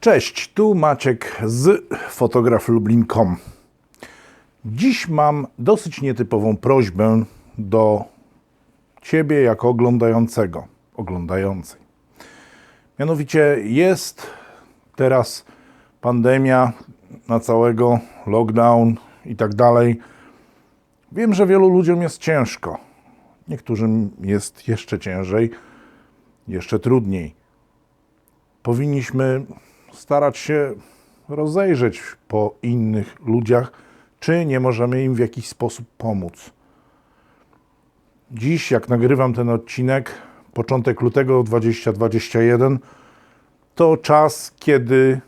Cześć, tu Maciek z fotograflublin.com. Dziś mam dosyć nietypową prośbę do Ciebie jako oglądającego, oglądającej. Mianowicie jest teraz pandemia na całego, lockdown i tak dalej. Wiem, że wielu ludziom jest ciężko. Niektórym jest jeszcze ciężej, jeszcze trudniej. Powinniśmy starać się rozejrzeć po innych ludziach, czy nie możemy im w jakiś sposób pomóc. Dziś, jak nagrywam ten odcinek, początek lutego 2021, to czas, kiedy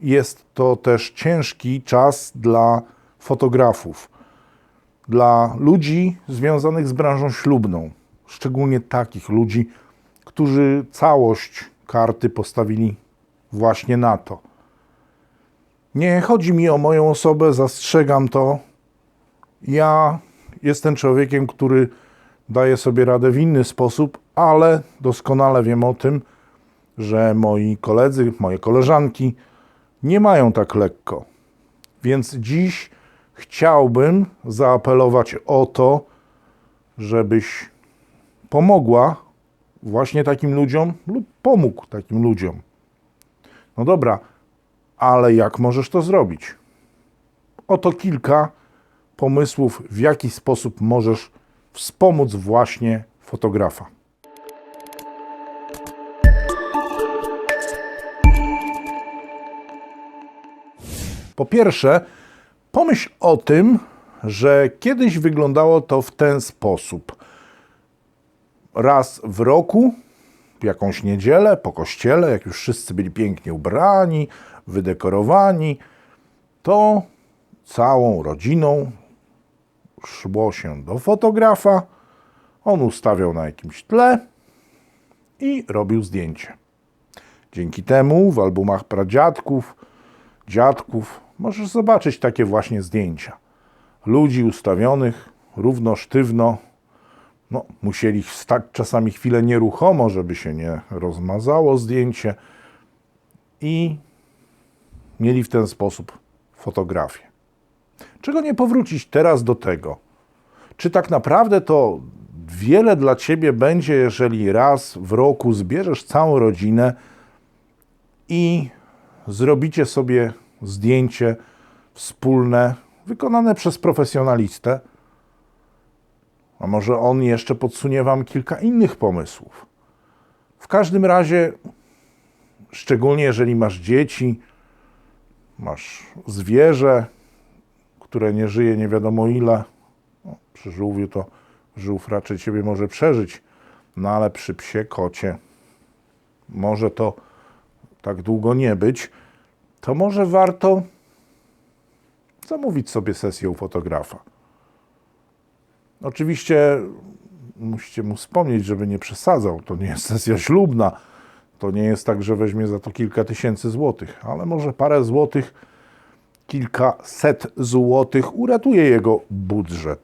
jest to też ciężki czas dla fotografów, dla ludzi związanych z branżą ślubną, szczególnie takich ludzi, którzy całość karty postawili właśnie na to. Nie chodzi mi o moją osobę, zastrzegam to. Ja jestem człowiekiem, który daje sobie radę w inny sposób, ale doskonale wiem o tym, że moi koledzy, moje koleżanki nie mają tak lekko. Więc dziś chciałbym zaapelować o to, żebyś pomogła właśnie takim ludziom lub pomógł takim ludziom. No dobra, ale jak możesz to zrobić? Oto kilka pomysłów, w jaki sposób możesz wspomóc właśnie fotografa. Po pierwsze, pomyśl o tym, że kiedyś wyglądało to w ten sposób. Raz w roku, jakąś niedzielę, po kościele, jak już wszyscy byli pięknie ubrani, wydekorowani, to całą rodziną szło się do fotografa. On ustawiał na jakimś tle i robił zdjęcie. Dzięki temu w albumach pradziadków, dziadków możesz zobaczyć takie właśnie zdjęcia. Ludzi ustawionych równo sztywno. No, musieli stać czasami chwilę nieruchomo, żeby się nie rozmazało zdjęcie i mieli w ten sposób fotografię. Czego nie powrócić teraz do tego? Czy tak naprawdę to wiele dla ciebie będzie, jeżeli raz w roku zbierzesz całą rodzinę i zrobicie sobie zdjęcie wspólne, wykonane przez profesjonalistę? A może on jeszcze podsunie wam kilka innych pomysłów? W każdym razie, szczególnie jeżeli masz dzieci, masz zwierzę, które nie żyje nie wiadomo ile, no, przy żółwiu to żółw raczej ciebie może przeżyć, no ale przy psie, kocie może to tak długo nie być, to może warto zamówić sobie sesję u fotografa. Oczywiście musicie mu wspomnieć, żeby nie przesadzał. To nie jest sesja ślubna. To nie jest tak, że weźmie za to kilka tysięcy złotych, ale może parę złotych, kilkaset złotych uratuje jego budżet.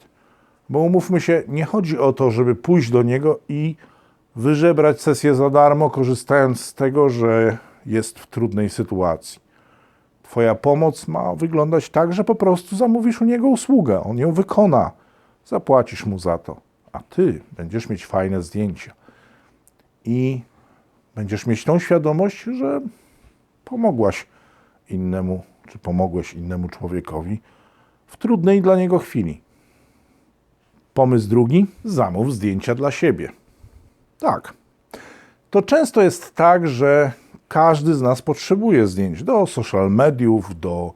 Bo umówmy się, nie chodzi o to, żeby pójść do niego i wyżebrać sesję za darmo, korzystając z tego, że jest w trudnej sytuacji. Twoja pomoc ma wyglądać tak, że po prostu zamówisz u niego usługę, on ją wykona, zapłacisz mu za to, a ty będziesz mieć fajne zdjęcia. I będziesz mieć tą świadomość, że pomogłaś innemu, czy pomogłeś innemu człowiekowi w trudnej dla niego chwili. Pomysł drugi: zamów zdjęcia dla siebie. Tak. To często jest tak, że każdy z nas potrzebuje zdjęć do social mediów, do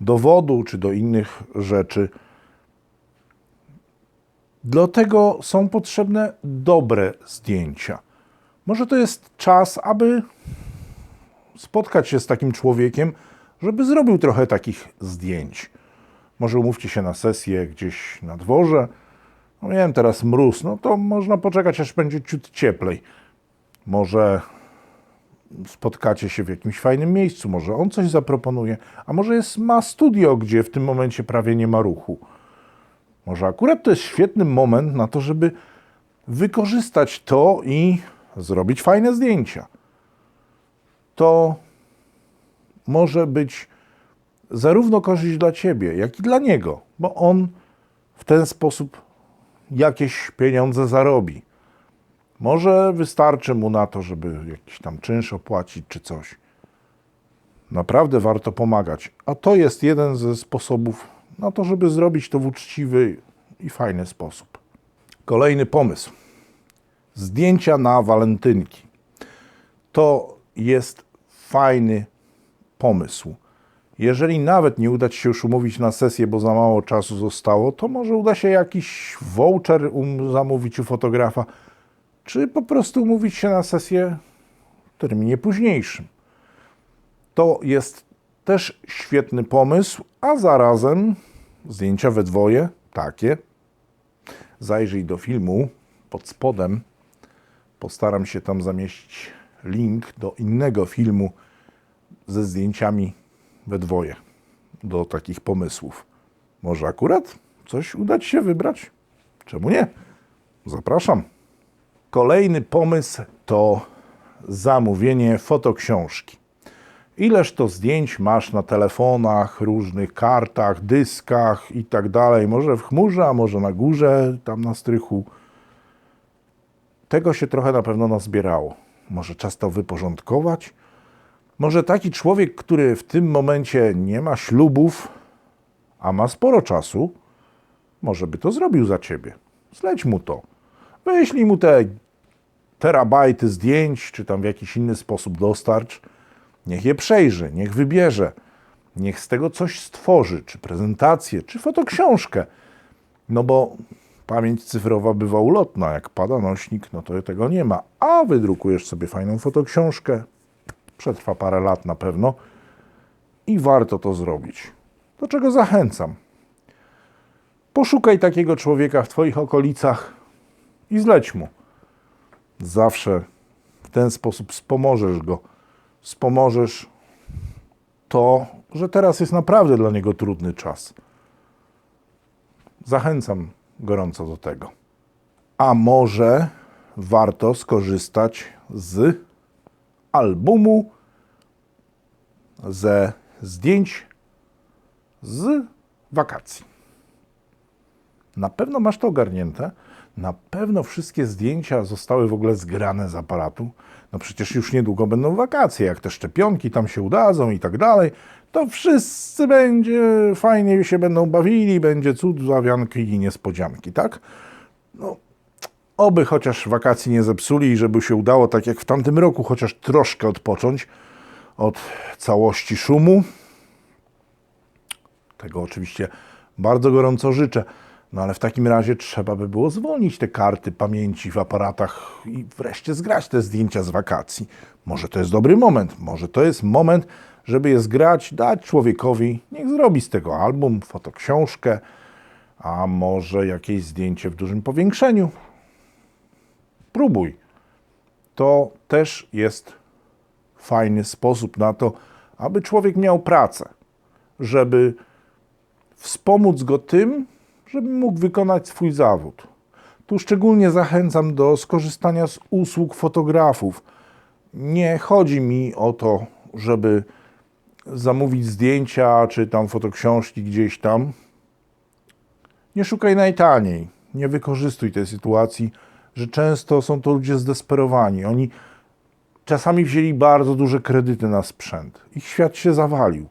dowodu czy do innych rzeczy. Dlatego są potrzebne dobre zdjęcia. Może to jest czas, aby spotkać się z takim człowiekiem, żeby zrobił trochę takich zdjęć. Może umówcie się na sesję gdzieś na dworze. No wiem, teraz mróz, no to można poczekać, aż będzie ciut cieplej. Może spotkacie się w jakimś fajnym miejscu, może on coś zaproponuje, a może jest, ma studio, gdzie w tym momencie prawie nie ma ruchu. Może akurat to jest świetny moment na to, żeby wykorzystać to i zrobić fajne zdjęcia. To może być zarówno korzyść dla ciebie, jak i dla niego, bo on w ten sposób jakieś pieniądze zarobi. Może wystarczy mu na to, żeby jakiś tam czynsz opłacić czy coś. Naprawdę warto pomagać. A to jest jeden ze sposobów na to, żeby zrobić to w uczciwy i fajny sposób. Kolejny pomysł. Zdjęcia na walentynki. To jest fajny pomysł. Jeżeli nawet nie uda Ci się już umówić na sesję, bo za mało czasu zostało, to może uda się jakiś voucher um, zamówić u fotografa, czy po prostu umówić się na sesję w terminie późniejszym. To jest też świetny pomysł, a zarazem zdjęcia we dwoje, takie. Zajrzyj do filmu pod spodem. Postaram się tam zamieścić link do innego filmu ze zdjęciami we dwoje do takich pomysłów. Może akurat coś uda Ci się wybrać? Czemu nie? Zapraszam. Kolejny pomysł to zamówienie fotoksiążki. Ileż to zdjęć masz na telefonach, różnych kartach, dyskach i tak dalej. Może w chmurze, a może na górze, tam na strychu. Tego się trochę na pewno nazbierało. Może czas to wyporządkować? Może taki człowiek, który w tym momencie nie ma ślubów, a ma sporo czasu, może by to zrobił za ciebie. Zleć mu to. Wyślij mu te terabajty zdjęć, czy tam w jakiś inny sposób dostarcz. Niech je przejrzy, niech wybierze, niech z tego coś stworzy, czy prezentację, czy fotoksiążkę. No bo pamięć cyfrowa bywa ulotna. Jak pada nośnik, no to tego nie ma. A wydrukujesz sobie fajną fotoksiążkę, przetrwa parę lat na pewno i warto to zrobić. Do czego zachęcam. Poszukaj takiego człowieka w Twoich okolicach i zleć mu. Zawsze w ten sposób wspomożesz go. Wspomożesz to, że teraz jest naprawdę dla niego trudny czas. Zachęcam gorąco do tego. A może warto skorzystać z albumu ze zdjęć z wakacji. Na pewno masz to ogarnięte. Na pewno wszystkie zdjęcia zostały w ogóle zgrane z aparatu. No przecież już niedługo będą wakacje, jak te szczepionki tam się udadzą i tak dalej. To wszyscy będzie fajnie się będą bawili, będzie cud, zawianki i niespodzianki, tak? No, oby chociaż wakacji nie zepsuli i żeby się udało, tak jak w tamtym roku, chociaż troszkę odpocząć od całości szumu. Tego oczywiście bardzo gorąco życzę. No ale w takim razie trzeba by było zwolnić te karty pamięci w aparatach i wreszcie zgrać te zdjęcia z wakacji. Może to jest dobry moment, może to jest moment, żeby je zgrać, dać człowiekowi, niech zrobi z tego album, fotoksiążkę, a może jakieś zdjęcie w dużym powiększeniu. Próbuj. To też jest fajny sposób na to, aby człowiek miał pracę, żeby wspomóc go tym, żeby mógł wykonać swój zawód. Tu szczególnie zachęcam do skorzystania z usług fotografów. Nie chodzi mi o to, żeby zamówić zdjęcia czy tam fotoksiążki gdzieś tam. Nie szukaj najtaniej. Nie wykorzystuj tej sytuacji, że często są to ludzie zdesperowani. Oni czasami wzięli bardzo duże kredyty na sprzęt. Ich świat się zawalił.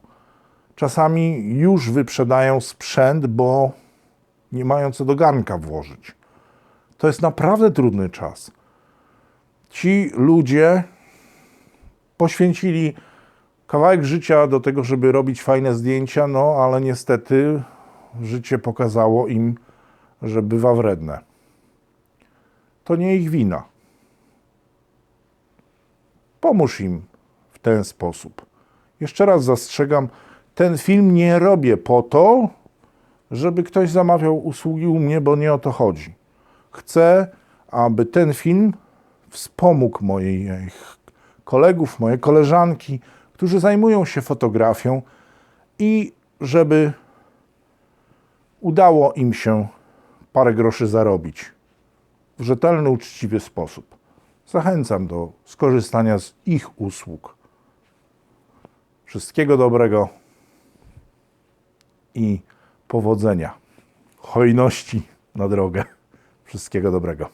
Czasami już wyprzedają sprzęt, bo nie mają co do garnka włożyć. To jest naprawdę trudny czas. Ci ludzie poświęcili kawałek życia do tego, żeby robić fajne zdjęcia, no ale niestety życie pokazało im, że bywa wredne. To nie ich wina. Pomóż im w ten sposób. Jeszcze raz zastrzegam, ten film nie robię po to, żeby ktoś zamawiał usługi u mnie, bo nie o to chodzi. Chcę, aby ten film wspomógł moich kolegów, moje koleżanki, którzy zajmują się fotografią i żeby udało im się parę groszy zarobić w rzetelny, uczciwy sposób. Zachęcam do skorzystania z ich usług. Wszystkiego dobrego i powodzenia. Hojności na drogę. Wszystkiego dobrego.